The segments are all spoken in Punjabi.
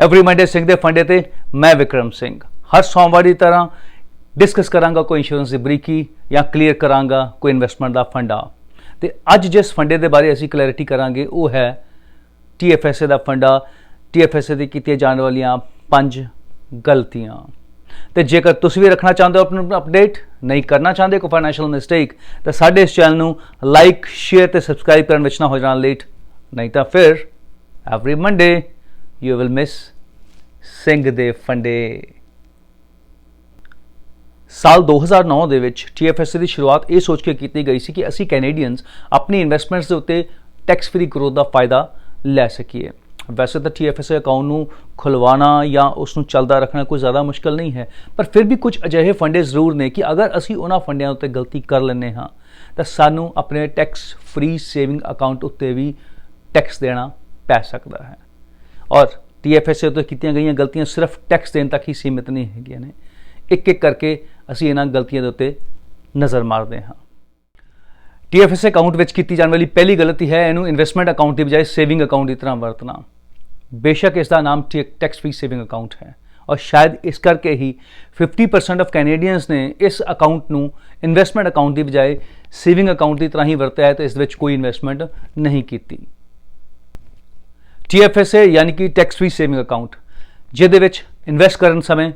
ਐਵਰੀ ਮੰਡੇ ਸਿੰਘ ਦੇ ਫੰਡੇ ਤੇ ਮੈਂ ਵਿਕਰਮ ਸਿੰਘ। ਹਰ ਸੋਮਵਾਰ ਦੀ ਤਰ੍ਹਾਂ ਡਿਸਕਸ ਕਰਾਂਗਾ ਕੋਈ ਇੰਸ਼ੋਰੈਂਸ ਦੀ ਬਰੀਕੀ ਜਾਂ ਕਲੀਅਰ ਕਰਾਂਗਾ ਕੋਈ ਇਨਵੈਸਟਮੈਂਟ ਦਾ ਫੰਡਾ। ਤੇ ਅੱਜ ਜਿਸ ਫੰਡੇ ਦੇ ਬਾਰੇ ਅਸੀਂ ਕਲੈਰਿਟੀ ਕਰਾਂਗੇ, ਉਹ ਹੈ TFSA ਦਾ ਫੰਡਾ। TFSA ਦੀ ਕੀਤੀਆਂ ਜਾਣ ਵਾਲੀਆਂ ਪੰਜ ਗਲਤੀਆਂ। ਤੇ ਜੇਕਰ ਤੁਸੀਂ ਵੀ ਰੱਖਣਾ ਚਾਹੁੰਦੇ ਹੋ ਆਪਣਾ ਅਪਡੇਟ ਨਹੀਂ ਕਰਨਾ ਚਾਹੁੰਦੇ, ਕੋਈ ਫਾਈਨੈਂਸ਼ੀਅਲ ਮਿਸਟੇਕ ਤਾਂ ਸਾਡੇ ਇਸ ਚੈਨਲ ਨੂੰ ਲਾਈਕ ਸ਼ੇਅਰ ਤੇ ਸਬਸਕ੍ਰਾਈਬ ਕਰਨ ਵਿੱਚ ਨਾ ਹੋ ਜਾਣਾ ਲੇਟ ਨਹੀਂ ਤਾਂ ਫਿਰ every Monday you will miss Singh ਦੇ ਫੰਡੇ। ਸਾਲ 2009 ਦੇ ਵਿੱਚ TFSA ਦੀ ਸ਼ੁਰੂਆਤ ਇਹ ਸੋਚ ਕੇ ਕੀਤੀ ਗਈ ਸੀ ਕਿ ਅਸੀਂ ਕੈਨੇਡੀਅਨਸ ਆਪਣੀ ਇਨਵੈਸਟਮੈਂਟਸ ਦੇ ਉੱਤੇ ਟੈਕਸ ਫ੍ਰੀ ਗਰੋਥ ਦਾ ਫਾਇਦਾ ਲੈ ਸਕੀਏ। ਵੈਸੇ ਤਾਂ TFSA ਅਕਾਊਂਟ ਨੂੰ ਖੁਲਵਾਉਣਾ ਜਾਂ ਉਸ ਨੂੰ ਚੱਲਦਾ ਰੱਖਣਾ ਕੋਈ ਜ਼ਿਆਦਾ ਮੁਸ਼ਕਲ ਨਹੀਂ ਹੈ, ਪਰ ਫਿਰ ਵੀ ਕੁਝ ਅਜਿਹੇ ਫੰਡੇ ਜ਼ਰੂਰ ਨੇ ਕਿ ਅਗਰ ਅਸੀਂ ਉਹਨਾਂ ਫੰਡਿਆਂ ਉੱਤੇ ਗਲਤੀ ਕਰ ਲੈਂਦੇ ਹਾਂ, ਤਾਂ ਸਾਨੂੰ ਆਪਣੇ ਟੈਕਸ ਫ੍ਰੀ ਸੇਵਿੰਗ ਅਕਾਊਂਟ ਉੱਤੇ ਵੀ ਟੈਕਸ ਦੇਣਾ ਪੈ ਸਕਦਾ ਹੈ। ਔਰ TFSA ਉੱਤੇ ਕੀਤੀਆਂ ਗਈਆਂ ਗਲਤੀਆਂ ਸਿਰਫ ਟੈਕਸ ਦੇਣ ਤੱਕ ਹੀ ਸੀਮਿਤ ਨਹੀਂ ਹੈਗੀਆਂ ਨੇ। ਇੱਕ ਇੱਕ ਕਰਕੇ ਅਸੀਂ ਇਹਨਾਂ ਗਲਤੀਆਂ ਦੇ ਉੱਤੇ ਨਜ਼ਰ ਮਾਰਦੇ ਹਾਂ। TFSA ਅਕਾਊਂਟ ਵਿੱਚ ਕੀਤੀ ਜਾਣ ਵਾਲੀ ਪਹਿਲੀ ਗਲਤੀ ਹੈ ਇਹਨੂੰ ਇਨਵੈਸਟਮੈਂਟ ਅਕਾਊਂਟ ਦੀ ਬਜਾਏ ਸੇਵਿੰਗ ਅਕਾਊਂਟ ਦੀ ਤਰ੍ਹਾਂ ਵਰਤਣਾ। ਬੇਸ਼ੱਕ ਇਸ ਦਾ ਨਾਮ ਟੈਕਸ ਫ੍ਰੀ ਸੇਵਿੰਗ ਅਕਾਊਂਟ ਹੈ ਔਰ ਸ਼ਾਇਦ ਇਸ ਕਰਕੇ ਹੀ 50% ਆਫ ਕੈਨੇਡੀਅਨਸ ਨੇ ਇਸ ਅਕਾਊਂਟ ਨੂੰ ਇਨਵੈਸਟਮੈਂਟ ਅਕਾਊਂਟ ਦੀ ਬਜਾਏ ਸੇਵਿੰਗ ਅਕਾਊਂਟ ਦੀ ਤਰ੍ਹਾਂ ਹੀ ਵਰਤਿਆ ਹੈ ਤੇ ਇਸ ਵਿੱਚ ਕੋਈ ਇਨਵੈਸਟਮੈਂਟ ਨਹੀਂ ਕੀਤੀ। TFSA ਯਾਨੀ ਕਿ ਟੈਕਸ ਫ੍ਰੀ ਸੇਵਿੰਗ ਅਕਾਊਂਟ ਜਿਹਦੇ ਵਿੱਚ ਇਨਵੈਸਟ ਕਰਨ ਸਮੇਂ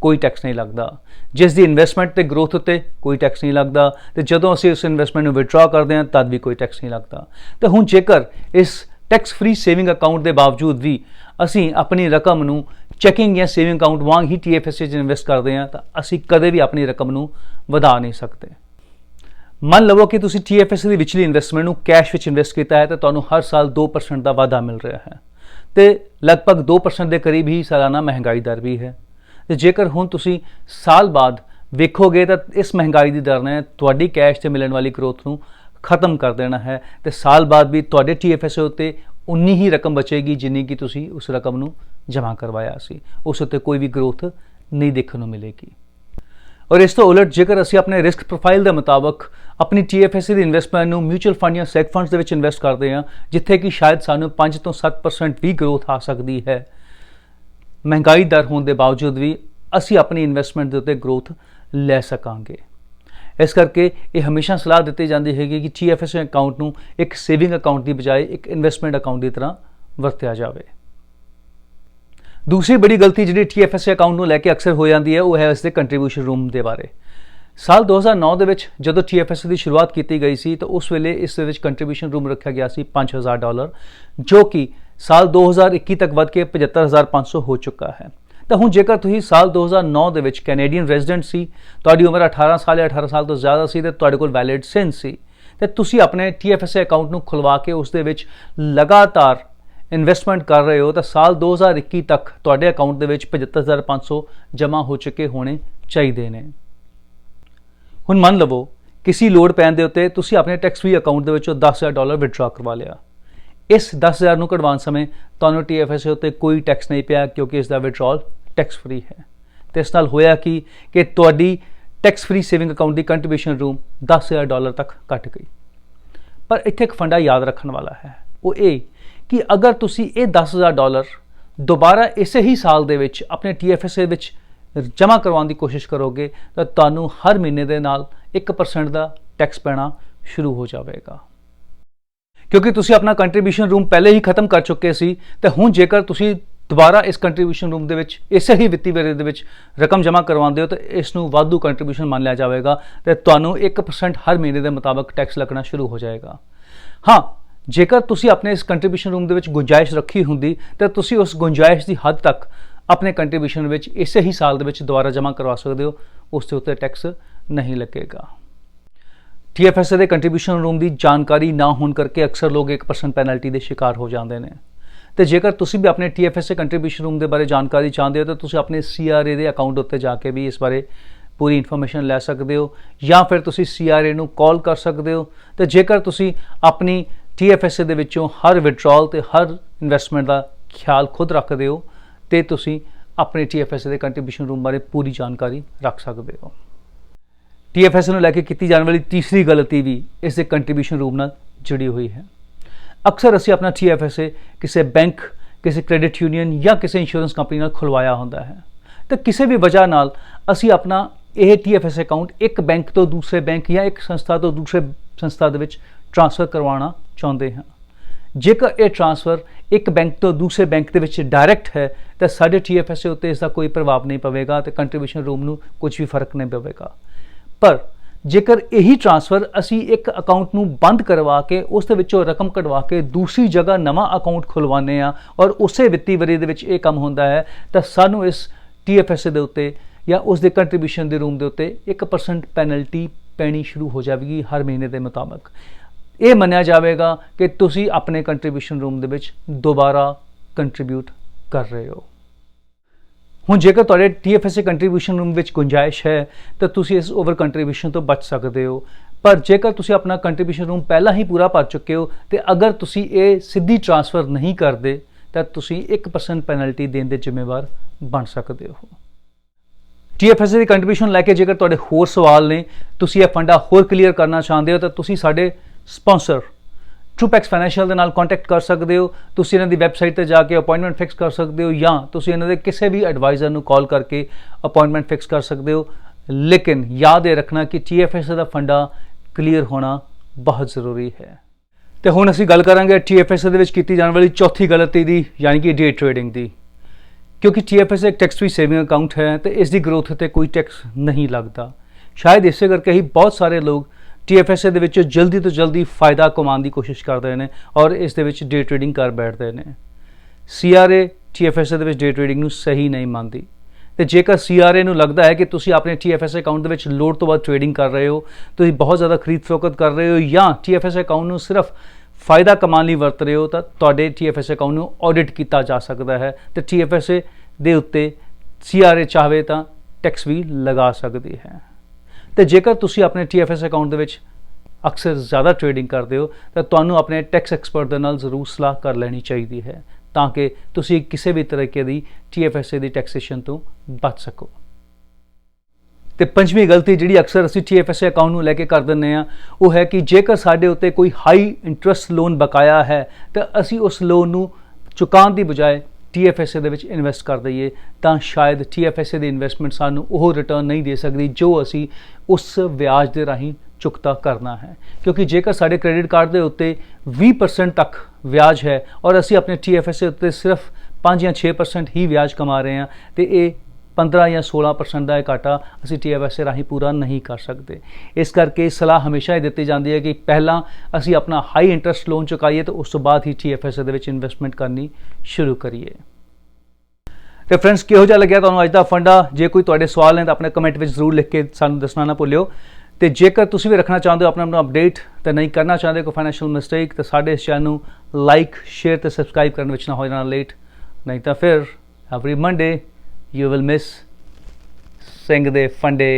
ਕੋਈ ਟੈਕਸ ਨਹੀਂ ਲੱਗਦਾ। ਜਿਸ ਦੀ ਇਨਵੈਸਟਮੈਂਟ ਤੇ ਗਰੋਥ ਉੱਤੇ ਕੋਈ ਟੈਕਸ ਨਹੀਂ ਲੱਗਦਾ ਤੇ ਜਦੋਂ ਅਸੀਂ ਉਸ ਇਨਵੈਸਟਮੈਂਟ ਨੂੰ ਵਿਡਰਾ ਕਰਦੇ ਹਾਂ, ਤਦ ਵੀ ਕੋਈ ਟੈਕਸ ਨਹੀਂ ਲੱਗਦਾ। ਤੇ ਹੁਣ ਜੇਕਰ ਇਸ ਟੈਕਸ ਫ੍ਰੀ ਸੇਵਿੰਗ ਅਕਾਊਂਟ ਦੇ ਬਾਵਜੂਦ ਵੀ ਅਸੀਂ ਆਪਣੀ ਰਕਮ ਨੂੰ ਚੈਕਿੰਗ ਜਾਂ ਸੇਵਿੰਗ ਅਕਾਊਂਟ ਵਾਂਗ ਹੀ TFSA 'ਚ ਇਨਵੈਸਟ ਕਰਦੇ ਹਾਂ, ਤਾਂ ਅਸੀਂ ਕਦੇ ਵੀ ਆਪਣੀ ਰਕਮ ਨੂੰ ਵਧਾ ਨਹੀਂ ਸਕਦੇ। ਮੰਨ ਲਵੋ ਕਿ ਤੁਸੀਂ TFSA ਦੀ ਵਿਚਲੀ ਇਨਵੈਸਟਮੈਂਟ ਨੂੰ ਕੈਸ਼ ਵਿੱਚ ਇਨਵੈਸਟ ਕੀਤਾ ਹੈ, ਤਾਂ ਤੁਹਾਨੂੰ ਹਰ ਸਾਲ 2% ਦਾ ਵਾਧਾ ਮਿਲ ਰਿਹਾ ਹੈ। ਤੇ ਲਗਭਗ 2% ਦੇ ਕਰੀਬ ਹੀ ਸਾਲਾਨਾ ਮਹਿੰਗਾਈ ਦਰ ਵੀ ਹੈ। ਤੇ ਜੇਕਰ ਹੁਣ ਤੁਸੀਂ ਸਾਲ ਬਾਅਦ ਵੇਖੋਗੇ, ਤਾਂ ਇਸ ਮਹਿੰਗਾਈ ਦੀ ਦਰ ਨੇ ਤੁਹਾਡੀ ਕੈਸ਼ ਤੇ ਮਿਲਣ ਵਾਲੀ ਗਰੋਥ ਨੂੰ ਖਤਮ ਕਰ ਦੇਣਾ ਹੈ। ਤੇ ਸਾਲ ਬਾਅਦ ਵੀ ਤੁਹਾਡੇ TFSA ਉੱਤੇ ਉਨੀ ਹੀ ਰਕਮ ਬਚੇਗੀ, ਜਿੰਨੀ ਕਿ ਤੁਸੀਂ ਉਸ ਰਕਮ ਨੂੰ ਜਮ੍ਹਾਂ ਕਰਵਾਇਆ ਸੀ। ਉਸ ਉੱਤੇ ਕੋਈ ਵੀ ਗਰੋਥ ਨਹੀਂ ਦੇਖਣ ਨੂੰ ਮਿਲੇਗੀ। ਔਰ ਇਸ ਤੋਂ ਉਲਟ, ਜੇਕਰ ਅਸੀਂ ਆਪਣੇ ਰਿਸਕ ਪ੍ਰੋਫਾਈਲ ਦੇ ਮੁਤਾਬਕ ਆਪਣੀ TFSA ਦੀ ਇਨਵੈਸਟਮੈਂਟ ਨੂੰ ਮਿਊਚੁਅਲ ਫੰਡ ਜਾਂ ਸੈਕ ਫੰਡਸ ਦੇ ਵਿੱਚ ਇਨਵੈਸਟ ਕਰਦੇ ਹਾਂ, ਜਿੱਥੇ ਕਿ ਸ਼ਾਇਦ ਸਾਨੂੰ 5 ਤੋਂ 7% ਵੀ ਗਰੋਥ ਆ ਸਕਦੀ ਹੈ, ਮਹਿੰਗਾਈ ਦਰ ਹੋਣ ਦੇ ਬਾਵਜੂਦ ਵੀ ਅਸੀਂ ਆਪਣੀ ਇਨਵੈਸਟਮੈਂਟ ਦੇ ਉੱਤੇ ਗਰੋਥ ਲੈ ਸਕਾਂਗੇ। ਇਸ ਕਰਕੇ ਇਹ ਹਮੇਸ਼ਾ ਸਲਾਹ ਦਿੱਤੀ ਜਾਂਦੀ ਹੈਗੀ ਕਿ TFSA ਅਕਾਊਂਟ ਨੂੰ ਇੱਕ ਸੇਵਿੰਗ ਅਕਾਊਂਟ ਦੀ ਬਜਾਏ ਇੱਕ ਇਨਵੈਸਟਮੈਂਟ ਅਕਾਊਂਟ ਦੀ ਤਰ੍ਹਾਂ ਵਰਤਿਆ ਜਾਵੇ। ਦੂਸਰੀ ਬੜੀ ਗਲਤੀ ਜਿਹੜੀ TFSA ਅਕਾਊਂਟ ਨੂੰ ਲੈ ਕੇ ਅਕਸਰ ਹੋ ਜਾਂਦੀ ਹੈ, ਉਹ ਹੈ ਇਸ ਦੇ ਕੰਟਰੀਬਿਊਸ਼ਨ ਰੂਮ ਦੇ ਬਾਰੇ। ਸਾਲ 2009 ਦੇ ਵਿੱਚ ਜਦੋਂ TFSA ਦੀ ਸ਼ੁਰੂਆਤ ਕੀਤੀ ਗਈ ਸੀ, ਤਾਂ ਉਸ ਵੇਲੇ ਇਸ ਦੇ ਵਿੱਚ ਕੰਟਰੀਬਿਊਸ਼ਨ ਰੂਮ ਰੱਖਿਆ ਗਿਆ ਸੀ 5000 ਡਾਲਰ, ਜੋ ਕਿ ਸਾਲ 2021 ਤੱਕ ਵੱਧ ਕੇ 75500 ਹੋ ਚੁੱਕਾ ਹੈ। ਤਾਂ ਹੁਣ ਜੇਕਰ ਤੁਸੀਂ ਸਾਲ 2009 ਦੇ ਵਿੱਚ ਕੈਨੇਡੀਅਨ ਰੈਜ਼ੀਡੈਂਟ ਸੀ, ਤੁਹਾਡੀ ਉਮਰ 18 ਸਾਲ ਜਾਂ 18 ਸਾਲ ਤੋਂ ਜ਼ਿਆਦਾ ਸੀ ਤੇ ਤੁਹਾਡੇ ਕੋਲ ਵੈਲਿਡ ਸਿਨ ਸੀ, ਤੇ ਤੁਸੀਂ ਆਪਣੇ TFSA ਅਕਾਊਂਟ ਨੂੰ ਖੁਲਵਾ ਕੇ ਉਸ ਦੇ ਵਿੱਚ ਲਗਾਤਾਰ ਇਨਵੈਸਟਮੈਂਟ ਕਰ ਰਹੇ ਹੋ ਤਾਂ ਸਾਲ 2021 ਤੱਕ ਤੁਹਾਡੇ ਅਕਾਊਂਟ ਦੇ ਵਿੱਚ 75500 ਜਮ੍ਹਾਂ ਹੋ ਚੁੱਕੇ ਹੋਣੇ ਚਾਹੀਦੇ ਨੇ। ਹੁਣ ਮੰਨ ਲਵੋ, ਕਿਸੇ ਲੋਡ ਪੈਣ ਦੇ ਉੱਤੇ ਤੁਸੀਂ ਆਪਣੇ ਟੈਕਸ ਫ੍ਰੀ ਅਕਾਊਂਟ ਦੇ ਵਿੱਚੋਂ 10000 ਡਾਲਰ ਵਿਡਰਾ ਕਰਵਾ ਲਿਆ। ਇਸ 10000 ਨੂੰ ਕਢਵਾਉਣ ਸਮੇਂ ਤੁਹਾਨੂੰ TFSA ਉੱਤੇ ਕੋਈ ਟੈਕਸ ਨਹੀਂ ਪਿਆ ਕਿਉਂਕਿ ਇਸ ਦਾ ਵਿਡਰਾਲ ਟੈਕਸ ਫ੍ਰੀ ਹੈ। ਤੇ ਇਸ ਨਾਲ ਹੋਇਆ ਕਿ ਕਿ ਤੁਹਾਡੀ ਟੈਕਸ ਫ੍ਰੀ ਸੇਵਿੰਗ ਅਕਾਊਂਟ ਦੀ ਕੰਟਰੀਬਿਊਸ਼ਨ ਰੂਮ 10000 ਡਾਲਰ ਤੱਕ ਘਟ ਗਈ। ਪਰ ਇੱਥੇ ਇੱਕ ਫੰਡਾ ਯਾਦ ਰੱਖਣ ਵਾਲਾ ਹੈ। ਉਹ ਇਹ ਕਿ ਅਗਰ ਤੁਸੀਂ ਇਹ 10000 ਡਾਲਰ ਦੁਬਾਰਾ ਇਸੇ ਹੀ ਸਾਲ ਦੇ ਵਿੱਚ ਆਪਣੇ TFSA ਵਿੱਚ ਜਮ੍ਹਾਂ ਕਰਵਾਉਣ ਦੀ ਕੋਸ਼ਿਸ਼ ਕਰੋਗੇ, ਤਾਂ ਤੁਹਾਨੂੰ ਹਰ ਮਹੀਨੇ ਦੇ ਨਾਲ 1% ਦਾ ਟੈਕਸ ਪੈਣਾ ਸ਼ੁਰੂ ਹੋ ਜਾਵੇਗਾ। ਕਿਉਂਕਿ ਤੁਸੀਂ ਆਪਣਾ ਕੰਟਰੀਬਿਊਸ਼ਨ ਰੂਮ ਪਹਿਲੇ ਹੀ ਖਤਮ ਕਰ ਚੁੱਕੇ ਸੀ, ਤੇ ਹੁਣ ਜੇਕਰ ਤੁਸੀਂ ਦੁਬਾਰਾ ਇਸ ਕੰਟਰੀਬਿਊਸ਼ਨ ਰੂਮ ਦੇ ਵਿੱਚ ਇਸੇ ਹੀ ਵਿੱਤੀ ਵੇਰੇ ਦੇ ਵਿੱਚ ਰਕਮ ਜਮ੍ਹਾਂ ਕਰਵਾਉਂਦੇ ਹੋ, ਤਾਂ ਇਸ ਨੂੰ ਵਾਧੂ ਕੰਟਰੀਬਿਊਸ਼ਨ ਮੰਨ ਲਿਆ ਜਾਵੇਗਾ, ਤੇ ਤੁਹਾਨੂੰ 1% ਹਰ ਮਹੀਨੇ ਦੇ ਮੁਤਾਬਕ ਟੈਕਸ ਲੱਗਣਾ ਸ਼ੁਰੂ ਹੋ ਜਾਏਗਾ। ਹਾਂ ਜੇਕਰ ਤੁਸੀਂ ਆਪਣੇ ਇਸ ਕੰਟਰੀਬਿਊਸ਼ਨ ਰੂਮ ਦੇ ਵਿੱਚ ਗੁੰਜਾਇਸ਼ ਰੱਖੀ ਹੁੰਦੀ, ਤਾਂ ਤੁਸੀਂ ਉਸ ਗੁੰਜਾਇਸ਼ ਦੀ ਹੱਦ ਤੱਕ ਆਪਣੇ ਕੰਟਰੀਬਿਊਸ਼ਨ ਵਿੱਚ ਇਸੇ ਹੀ ਸਾਲ ਦੇ ਵਿੱਚ ਦੁਬਾਰਾ ਜਮ੍ਹਾਂ ਕਰਵਾ ਸਕਦੇ ਹੋ, ਉਸ ਦੇ ਉੱਤੇ ਟੈਕਸ ਨਹੀਂ ਲੱਗੇਗਾ। TFSA ਦੇ ਕੰਟਰੀਬਿਊਸ਼ਨ ਰੂਮ ਦੀ ਜਾਣਕਾਰੀ ਨਾ ਹੋਣ ਕਰਕੇ ਅਕਸਰ ਲੋਕ 1% ਪੈਨਲਟੀ ਦੇ ਸ਼ਿਕਾਰ ਹੋ ਜਾਂਦੇ ਨੇ। ਤੇ ਜੇਕਰ ਤੁਸੀਂ ਵੀ ਆਪਣੇ TFSA ਕੰਟਰੀਬਿਊਸ਼ਨ ਰੂਮ ਦੇ ਬਾਰੇ ਜਾਣਕਾਰੀ ਚਾਹੁੰਦੇ ਹੋ, ਤਾਂ ਤੁਸੀਂ ਆਪਣੇ CRA ਦੇ ਅਕਾਊਂਟ ਉੱਤੇ ਜਾ ਕੇ ਵੀ ਇਸ ਬਾਰੇ ਪੂਰੀ ਇਨਫੋਰਮੇਸ਼ਨ ਲੈ ਸਕਦੇ ਹੋ, ਜਾਂ ਫਿਰ ਤੁਸੀਂ CRA ਨੂੰ ਕਾਲ ਕਰ ਸਕਦੇ ਹੋ। ਤੇ ਜੇਕਰ ਤੁਸੀਂ ਆਪਣੀ TFSA ਦੇ ਵਿੱਚੋਂ ਹਰ ਵਿਡਰਾਲ ਤੇ ਹਰ ਇਨਵੈਸਟਮੈਂਟ ਦਾ ਖਿਆਲ ਖੁਦ ਰੱਖਦੇ ਹੋ ਤੇ ਤੁਸੀਂ ਆਪਣੇ TFSA ਦੇ ਕੰਟਰੀਬਿਊਸ਼ਨ ਰੂਮ ਬਾਰੇ ਪੂਰੀ ਜਾਣਕਾਰੀ ਰੱਖ ਸਕਦੇ ਹੋ। TFSA ਨੂੰ ਲੈ ਕੇ ਕੀਤੀ ਜਾਣ ਵਾਲੀ ਤੀਸਰੀ ਗਲਤੀ ਵੀ ਇਸ ਦੇ ਕੰਟਰੀਬਿਊਸ਼ਨ ਰੂਮ ਨਾਲ ਜੁੜੀ ਹੋਈ ਹੈ। ਅਕਸਰ ਅਸੀਂ ਆਪਣਾ TFSA ਕਿਸੇ ਬੈਂਕ ਕਿਸੇ ਕ੍ਰੈਡਿਟ ਯੂਨੀਅਨ ਜਾਂ ਕਿਸੇ ਇੰਸ਼ੋਰੈਂਸ ਕੰਪਨੀ ਨਾਲ ਖੁਲਵਾਇਆ ਹੁੰਦਾ ਹੈ। ਤਾਂ ਕਿਸੇ ਵੀ ਵਜ੍ਹਾ ਨਾਲ ਅਸੀਂ ਆਪਣਾ ਇਹ TFS ਅਕਾਊਂਟ ਇੱਕ ਬੈਂਕ ਤੋਂ ਦੂਸਰੇ ਬੈਂਕ ਜਾਂ ਇੱਕ ਸੰਸਥਾ ਤੋਂ ਦੂਸਰੇ ਸੰਸਥਾ ਦੇ ਵਿੱਚ ਟ੍ਰਾਂਸਫਰ ਕਰਵਾਉਣਾ ਚਾਹੁੰਦੇ ਹਾਂ। ਜੇਕਰ ਇਹ ਟ੍ਰਾਂਸਫਰ ਇੱਕ ਬੈਂਕ ਤੋਂ ਦੂਸਰੇ ਬੈਂਕ ਦੇ ਵਿੱਚ ਡਾਇਰੈਕਟ ਹੈ, ਤਾਂ ਸਾਡੇ TFS ਉੱਤੇ ਇਸ ਦਾ ਕੋਈ ਪ੍ਰਭਾਵ ਨਹੀਂ ਪਵੇਗਾ ਤੇ ਕੰਟਰੀਬਿਊਸ਼ਨ ਰੂਮ ਨੂੰ ਕੁਝ ਵੀ ਫ਼ਰਕ ਨਹੀਂ ਪਵੇਗਾ। ਪਰ ਜੇਕਰ ਇਹੀ ਟ੍ਰਾਂਸਫਰ ਅਸੀਂ ਇੱਕ ਅਕਾਊਂਟ ਨੂੰ ਬੰਦ ਕਰਵਾ ਕੇ ਉਸ ਦੇ ਵਿੱਚੋਂ ਰਕਮ ਕਢਵਾ ਕੇ ਦੂਸਰੀ ਜਗ੍ਹਾ ਨਵਾਂ ਅਕਾਊਂਟ ਖੁਲਵਾਉਂਦੇ ਆ ਔਰ ਉਸੇ ਵਿੱਤੀ ਵਰੀ ਦੇ ਵਿੱਚ ਇਹ ਕੰਮ ਹੁੰਦਾ ਹੈ, ਤਾਂ ਸਾਨੂੰ ਇਸ TFS ਦੇ ਉੱਤੇ ਜਾਂ ਉਸ ਦੇ ਕੰਟਰੀਬਿਊਸ਼ਨ ਦੇ ਰੂਮ ਦੇ ਉੱਤੇ 1% ਪੈਨਲਟੀ ਪੈਣੀ ਸ਼ੁਰੂ ਹੋ ਜਾਵੇਗੀ ਹਰ ਮਹੀਨੇ ਦੇ ਮੁਤਾਬਕ। ਇਹ ਮੰਨਿਆ ਜਾਵੇਗਾ ਕਿ ਤੁਸੀਂ ਆਪਣੇ ਕੰਟਰੀਬਿਊਸ਼ਨ ਰੂਮ ਦੇ ਵਿੱਚ ਦੁਬਾਰਾ ਕੰਟਰੀਬਿਊਟ ਕਰ ਰਹੇ ਹੋ। ਹੁਣ ਜੇਕਰ ਤੁਹਾਡੇ TFS ਕੰਟਰੀਬਿਊਸ਼ਨ ਰੂਮ ਵਿੱਚ ਗੁੰਜਾਇਸ਼ ਹੈ, ਤਾਂ ਤੁਸੀਂ ਇਸ ਓਵਰ ਕੰਟਰੀਬਿਊਸ਼ਨ ਤੋਂ ਬਚ ਸਕਦੇ ਹੋ। ਪਰ ਜੇਕਰ ਤੁਸੀਂ ਆਪਣਾ ਕੰਟਰੀਬਿਊਸ਼ਨ ਰੂਮ ਪਹਿਲਾਂ ਹੀ ਪੂਰਾ ਭਰ ਚੁੱਕੇ ਹੋ, ਤੇ ਅਗਰ ਤੁਸੀਂ ਇਹ ਸਿੱਧੀ ਟ੍ਰਾਂਸਫਰ ਨਹੀਂ ਕਰਦੇ, ਤਾਂ ਤੁਸੀਂ 1% ਪੈਨਲਟੀ ਦੇਣ ਦੇ ਜ਼ਿੰਮੇਵਾਰ ਬਣ ਸਕਦੇ ਹੋ। TFS ਦੀ ਕੰਟਰੀਬਿਊਸ਼ਨ ਲੈ ਕੇ ਜੇਕਰ ਤੁਹਾਡੇ ਹੋਰ ਸਵਾਲ ਨੇ, ਤੁਸੀਂ ਇਹ ਫੰਡਾ ਹੋਰ ਕਲੀਅਰ ਕਰਨਾ ਚਾਹੁੰਦੇ ਹੋ, ਤਾਂ ਤੁਸੀਂ ਸਾਡੇ ਸਪਾਂਸਰ ਟਰੂਪੈਕਸ ਫਾਈਨੈਂਸ਼ੀਅਲ ਦੇ ਨਾਲ ਕੰਟੈਕਟ ਕਰ ਸਕਦੇ ਹੋ। ਤੁਸੀਂ ਇਹਨਾਂ ਦੀ ਵੈਬਸਾਈਟ ਤੇ ਜਾ ਕੇ ਅਪਾਇੰਟਮੈਂਟ ਫਿਕਸ ਕਰ ਸਕਦੇ ਹੋ ਜਾਂ ਤੁਸੀਂ ਇਹਨਾਂ ਦੇ ਕਿਸੇ ਵੀ ਐਡਵਾਈਜ਼ਰ ਨੂੰ ਕਾਲ ਕਰਕੇ ਅਪਾਇੰਟਮੈਂਟ ਫਿਕਸ ਕਰ ਸਕਦੇ ਹੋ। ਲੇਕਿਨ ਯਾਦ ਇਹ ਰੱਖਣਾ ਕਿ TFS ਦਾ ਫੰਡਾ ਕਲੀਅਰ ਹੋਣਾ ਬਹੁਤ ਜ਼ਰੂਰੀ ਹੈ। ਤੇ ਹੁਣ ਅਸੀਂ ਗੱਲ ਕਰਾਂਗੇ TFS ਦੇ ਵਿੱਚ ਕੀਤੀ ਜਾਣ ਵਾਲੀ ਚੌਥੀ ਗਲਤੀ ਦੀ, ਯਾਨੀ ਕਿ ਡੇ ਟ੍ਰੇਡਿੰਗ ਦੀ। ਕਿਉਂਕਿ TFS ਇੱਕ ਟੈਕਸ ਫ੍ਰੀ ਸੇਵਿੰਗ ਅਕਾਊਂਟ ਹੈ ਤੇ ਇਸ ਦੀ ਗਰੋਥ ਤੇ ਕੋਈ ਟੈਕਸ ਨਹੀਂ ਲੱਗਦਾ। ਸ਼ਾਇਦ ਇਸੇ ਕਰਕੇ ਹੀ ਬਹੁਤ ਸਾਰੇ ਲੋਕ TFS ਦੇ ਵਿੱਚ ਜਲਦੀ ਤੋਂ ਜਲਦੀ ਫਾਇਦਾ ਕਮਾਉਣ ਦੀ ਕੋਸ਼ਿਸ਼ ਕਰਦੇ ਨੇ ਔਰ ਇਸ ਦੇ ਵਿੱਚ ਡੇ ਟ੍ਰੇਡਿੰਗ ਕਰ ਬੈਠਦੇ ਨੇ। CRA TFS ਦੇ ਵਿੱਚ ਡੇ ਟ੍ਰੇਡਿੰਗ ਨੂੰ ਸਹੀ ਨਹੀਂ ਮੰਨਦੀ। ਤੇ ਜੇਕਰ CRA ਨੂੰ ਲੱਗਦਾ ਹੈ ਕਿ ਤੁਸੀਂ ਆਪਣੇ TFS ਅਕਾਊਂਟ ਦੇ ਵਿੱਚ ਲੋਡ ਤੋਂ ਬਾਅਦ ਟ੍ਰੇਡਿੰਗ ਕਰ ਰਹੇ ਹੋ, ਤੁਸੀਂ ਬਹੁਤ ਜ਼ਿਆਦਾ ਖਰੀਦ ਫਰੋਖਤ ਕਰ ਰਹੇ ਹੋ ਜਾਂ TFS ਅਕਾਊਂਟ ਨੂੰ ਸਿਰਫ ਫਾਇਦਾ ਕਮਾਉਣ ਲਈ ਵਰਤ ਰਹੇ ਹੋ, ਤਾਂ ਤੁਹਾਡੇ TFS ਅਕਾਊਂਟ ਨੂੰ ਆਡਿਟ ਕੀਤਾ ਜਾ ਸਕਦਾ ਹੈ। ਤੇ TFS ਦੇ ਉੱਤੇ CRA ਚਾਹਵੇ ਤਾਂ ਟੈਕਸ ਵੀ ਲਗਾ ਸਕਦੀ ਹੈ। ਤੇ ਜੇਕਰ ਤੁਸੀਂ ਆਪਣੇ TFS ਅਕਾਊਂਟ ਦੇ ਵਿੱਚ ਅਕਸਰ ਜ਼ਿਆਦਾ ਟ੍ਰੇਡਿੰਗ ਕਰਦੇ ਹੋ, ਤਾਂ ਤੁਹਾਨੂੰ ਆਪਣੇ ਟੈਕਸ ਐਕਸਪਰਟ ਦੇ ਨਾਲ ਜ਼ਰੂਰ ਸਲਾਹ ਕਰ ਲੈਣੀ ਚਾਹੀਦੀ ਹੈ, ਤਾਂ ਕਿ ਤੁਸੀਂ ਕਿਸੇ ਵੀ ਤਰੀਕੇ ਦੀ TFS ਦੀ ਟੈਕਸੇਸ਼ਨ ਤੋਂ ਬਚ ਸਕੋ। ਤੇ ਪੰਜਵੀਂ ਗਲਤੀ ਜਿਹੜੀ ਅਕਸਰ ਅਸੀਂ TFS ਅਕਾਊਂਟ ਨੂੰ ਲੈ ਕੇ ਕਰ ਦਿੰਦੇ ਆ ਉਹ ਹੈ ਕਿ ਜੇਕਰ ਸਾਡੇ ਉੱਤੇ ਕੋਈ ਹਾਈ ਇੰਟਰਸਟ ਲੋਨ ਬਕਾਇਆ ਹੈ, ਤਾਂ ਅਸੀਂ ਉਸ ਲੋਨ ਨੂੰ ਚੁਕਾਉਣ ਦੀ ਬਜਾਏ TFS ਦੇ ਵਿੱਚ ਇਨਵੈਸਟ ਕਰ ਦਈਏ, ਤਾਂ ਸ਼ਾਇਦ TFS ਦੀ ਇਨਵੈਸਟਮੈਂਟ ਸਾਨੂੰ ਉਹ ਰਿਟਰਨ ਨਹੀਂ ਦੇ ਸਕਦੀ ਜੋ ਅਸੀਂ ਉਸ ਵਿਆਜ ਦੇ ਰਾਹੀਂ ਚੁਕਤਾ ਕਰਨਾ ਹੈ। ਕਿਉਂਕਿ ਜੇਕਰ ਸਾਡੇ ਕ੍ਰੈਡਿਟ ਕਾਰਡ ਦੇ ਉੱਤੇ 20% ਤੱਕ ਵਿਆਜ ਹੈ ਔਰ ਅਸੀਂ ਆਪਣੇ TFS ਦੇ ਉੱਤੇ ਸਿਰਫ 5 ਜਾਂ 6% ਹੀ ਵਿਆਜ ਕਮਾ ਰਹੇ ਹਾਂ, ਤੇ ਇਹ 15 ਜਾਂ 16% ਦਾ ਇਹ ਘਾਟਾ ਅਸੀਂ TFS ਰਾਹੀਂ ਪੂਰਾ ਨਹੀਂ ਕਰ ਸਕਦੇ। ਇਸ ਕਰਕੇ ਸਲਾਹ ਹਮੇਸ਼ਾ ਇਹ ਦਿੱਤੀ ਜਾਂਦੀ ਹੈ ਕਿ ਪਹਿਲਾਂ ਅਸੀਂ ਆਪਣਾ ਹਾਈ ਇੰਟਰਸਟ ਲੋਨ ਚੁਕਾਈਏ ਤੇ ਉਸ ਤੋਂ ਬਾਅਦ ਹੀ TFS ਦੇ ਵਿੱਚ ਇਨਵੈਸਟਮੈਂਟ ਕਰਨੀ ਸ਼ੁਰੂ ਕਰੀਏ। ਤੇ ਫਰੈਂਡਸ ਕਿਹੋ ਜਿਹਾ ਲੱਗਿਆ ਤੁਹਾਨੂੰ ਅੱਜ ਦਾ ਫੰਡਾ? ਜੇ ਕੋਈ ਤੁਹਾਡੇ ਸਵਾਲ ਨੇ ਤਾਂ ਆਪਣੇ ਕਮੈਂਟ ਵਿੱਚ ਜ਼ਰੂਰ ਲਿਖ ਕੇ ਸਾਨੂੰ ਦੱਸਣਾ ਨਾ ਭੁੱਲਿਓ। ਤੇ ਜੇਕਰ ਤੁਸੀਂ ਵੀ ਰੱਖਣਾ ਚਾਹੁੰਦੇ ਹੋ ਆਪਣਾ ਆਪਣਾ ਅਪਡੇਟ ਤੇ ਨਹੀਂ ਕਰਨਾ ਚਾਹੁੰਦੇ ਕੋਈ ਫਾਈਨੈਂਸ਼ੀਅਲ ਮਿਸਟੇਕ ਤਾਂ ਸਾਡੇ ਇਸ ਚੈਨਲ ਨੂੰ ਲਾਈਕ ਸ਼ੇਅਰ ਤੇ ਸਬਸਕ੍ਰਾਈਬ ਕਰਨ ਵਿੱਚ ਨਾ ਹੋ ਜਾਣਾ ਲੇਟ ਨਹੀਂ ਤਾਂ ਫਿਰ every Monday you will miss Singh ਦੇ ਫੰਡੇ